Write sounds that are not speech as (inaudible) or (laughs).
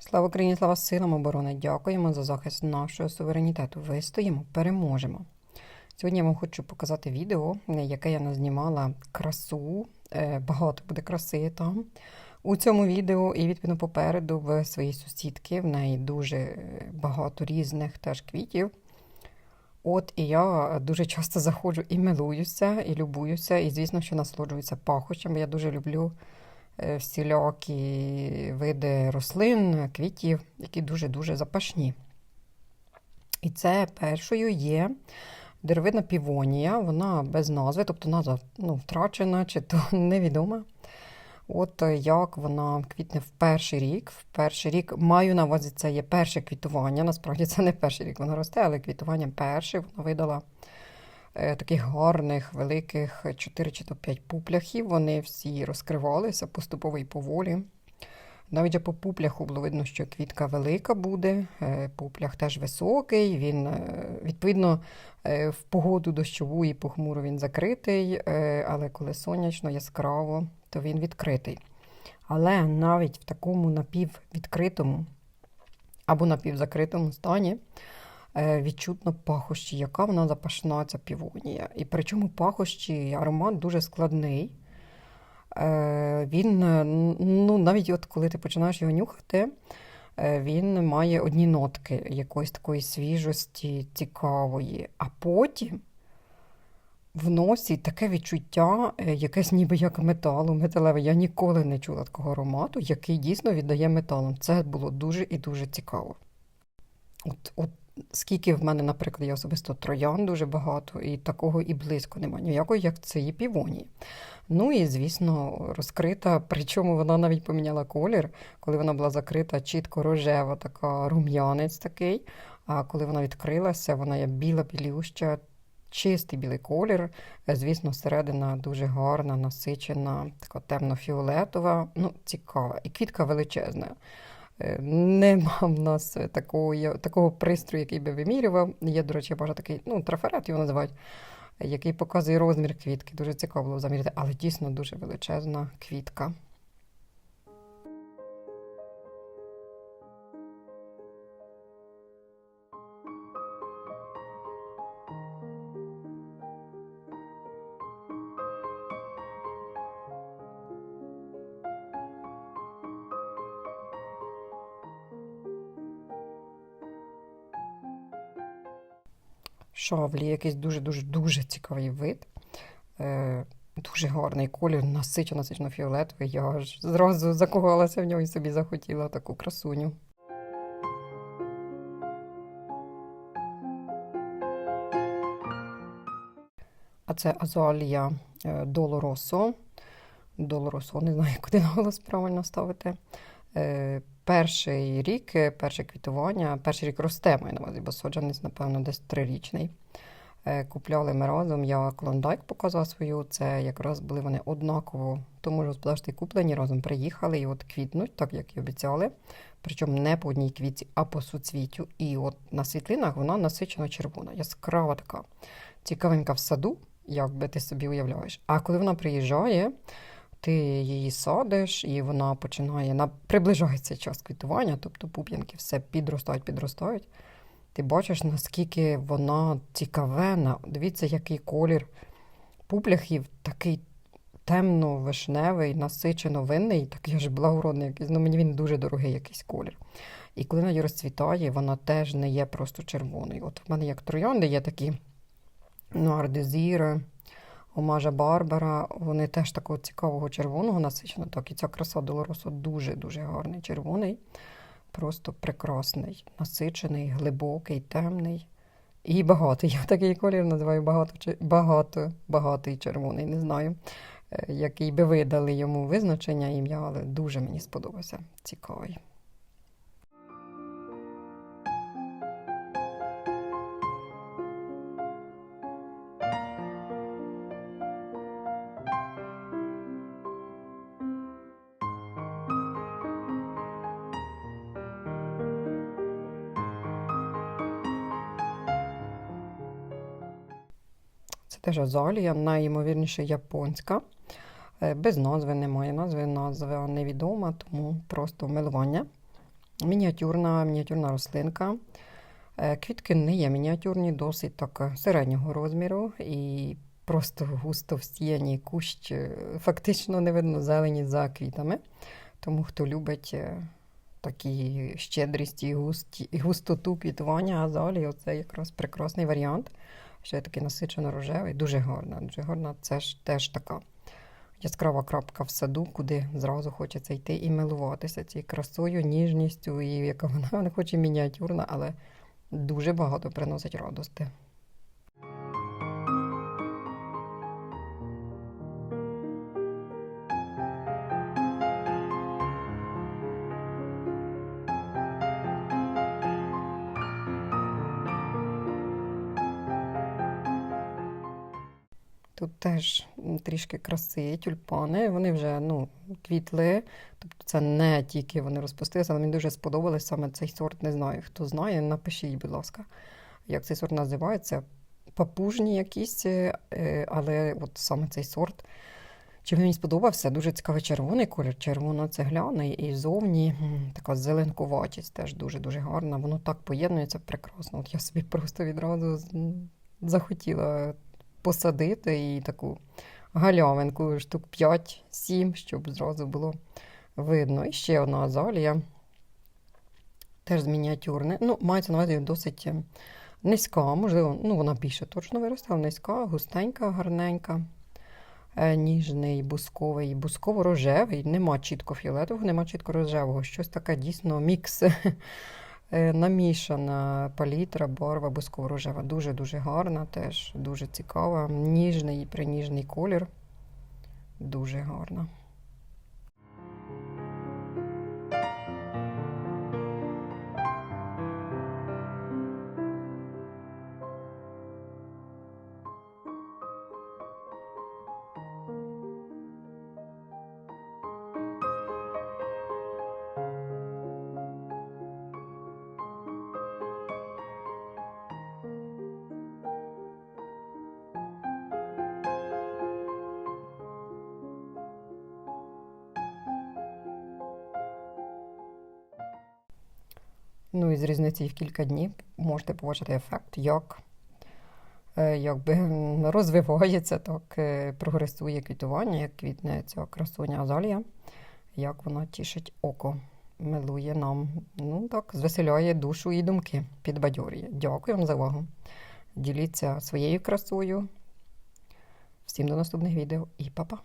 Слава Україні, слава силам оборони! Дякуємо за захист нашого суверенітету. Вистоїмо, переможемо. Сьогодні я вам хочу показати відео, яке я назнімала красу. Е, Багато буде краси там у цьому відео, і відповідно попереду в своїй сусідки. В неї дуже багато різних теж квітів. От і я дуже часто заходжу і милуюся, і любуюся, і звісно, що насолоджуюся пахощами. Я дуже люблю всілякі види рослин, квітів, які дуже-дуже запашні. І це першою є деревина півонія, вона без назви, тобто назва ну, втрачена чи то (laughs) невідома. От е, як вона квітне в перший рік. В перший рік маю на увазі, це є перше квітування. Насправді це не перший рік вона росте, але квітування перше. Вона видала е, таких гарних, великих 4 чи то 5 пупляхів. Вони всі розкривалися поступово і поволі. Навіть по пупляху було видно, що квітка велика буде, е, пуплях теж високий, він, е, відповідно, е, в погоду дощову і похмуру він закритий, е, але коли сонячно, яскраво, то він відкритий. Але навіть в такому напіввідкритому або напівзакритому стані е, відчутно пахощі, яка вона запашна, ця півонія. І причому пахощі, аромат дуже складний. Е, Він, е, ну, навіть от коли ти починаєш його нюхати, е, він має одні нотки якоїсь такої свіжості, цікавої, а потім в носі таке відчуття, е, якесь ніби як металу, металеве. Я ніколи не чула такого аромату, який дійсно віддає металом. Це було дуже і дуже цікаво. От, от скільки в мене, наприклад, є особисто троян дуже багато, і такого і близько немає ніякої, як цієї півонії. Ну і, звісно, розкрита, причому вона навіть поміняла колір, коли вона була закрита, чітко рожева, така рум'янець такий. А коли вона відкрилася, вона є біла білюща, чистий білий колір. Е, Звісно, середина дуже гарна, насичена, така темно-фіолетова, ну, цікава. І квітка величезна. Е, Нема (laughs) в нас такого, такого пристрою, який би вимірював. Є, до речі, бажа такий, ну, трафарет його називають, який показує розмір квітки. Дуже цікаво було заміряти, але дійсно дуже величезна квітка. Шавлі, якийсь дуже-дуже дуже цікавий вид. Е, дуже гарний колір, насичено, насичено фіолетовий. Я аж зразу закохалася в нього і собі захотіла таку красуню. А це азалія е, Долоросо. Долоросо, не знаю, куди наголос правильно ставити. Перший рік, е, перше квітування, перший рік росте маю на увазі, бо саджанець, напевно, десь трирічний. Е, Купляли ми разом, я клондайк показала свою. Це якраз були вони однаково тому господарстві куплені, разом приїхали і от квітнуть, так як і обіцяли. Причому не по одній квітці, а по суцвітю. І от на світлинах вона насичено червона, яскрава така, цікавенька в саду, як би ти собі уявляєш. А коли вона приїжджає, ти її садиш, і вона починає на приближається час квітування, тобто пуп'янки все підростають, підростають. Ти бачиш, наскільки вона цікавена. Дивіться, який колір пупляхів, такий темно-вишневий, насичено винний, такий аж благородний якийсь. Ну, мені він дуже дорогий якийсь колір. І коли вона розцвітає, вона теж не є просто червоною. От в мене як троянди є такі нуардезіри, Омажа Барбара, вони теж такого цікавого червоного насичено. Так, і ця краса Долоросо дуже-дуже гарний червоний, просто прекрасний, насичений, глибокий, темний і багатий. (laughs) Я такий колір називаю багато, багато, багатий червоний. Не знаю, е, який би видали йому визначення ім'я, але дуже мені сподобався. Цікавий. Це теж азалія, найімовірніше японська. Е, Без назви немає назви, назва невідома, тому просто милування. Мініатюрна, мініатюрна рослинка. Е, Квітки не є мініатюрні, досить так е, середнього розміру і просто густо всіяні кущ. Фактично не видно зелені за квітами. Тому хто любить такі щедрість і, густоту квітування азалії, оце якраз прекрасний варіант. Ще такий насичено рожевий, дуже гарна. Дуже гарна. Це ж теж така яскрава крапка в саду, куди зразу хочеться йти і милуватися цією красою, ніжністю, і яка вона (laughs) не хоче мініатюрна, але дуже багато приносить радости. Тут теж трішки краси, тюльпани. Вони вже ну, квітли. Тобто це не тільки вони розпустилися, але мені дуже сподобалось саме цей сорт. Не знаю, хто знає, напишіть, будь ласка, як цей сорт називається. Папужні якісь, е, але от саме цей сорт. Чи мені сподобався? Дуже цікавий червоний колір, червоно-цегляний і зовні така зеленкуватість теж дуже-дуже гарна. Воно так поєднується прекрасно. От я собі просто відразу захотіла посадити і таку галявинку штук 5-7, щоб зразу було видно. І ще одна азалія, теж з мініатюрне. Ну, мається на увазі досить е, низька, можливо, ну вона більше точно виростала, низька, густенька, гарненька. Е, Ніжний, бусковий, бусково-рожевий, нема чітко фіолетового, нема чітко рожевого. Щось таке дійсно мікс, (laughs) намішана палітра, борва бусково-рожева. Дуже-дуже гарна, теж дуже цікава. Ніжний, приніжний колір. Дуже гарна. Ну і з різницею в кілька днів можете побачити ефект, як е, якби розвивається, так е, прогресує квітування, як квітне ця красуня азалія, як вона тішить око, милує нам. Ну так, звеселяє душу і думки, підбадьорює. Дякую вам за увагу. Діліться своєю красою. Всім до наступних відео і па-па!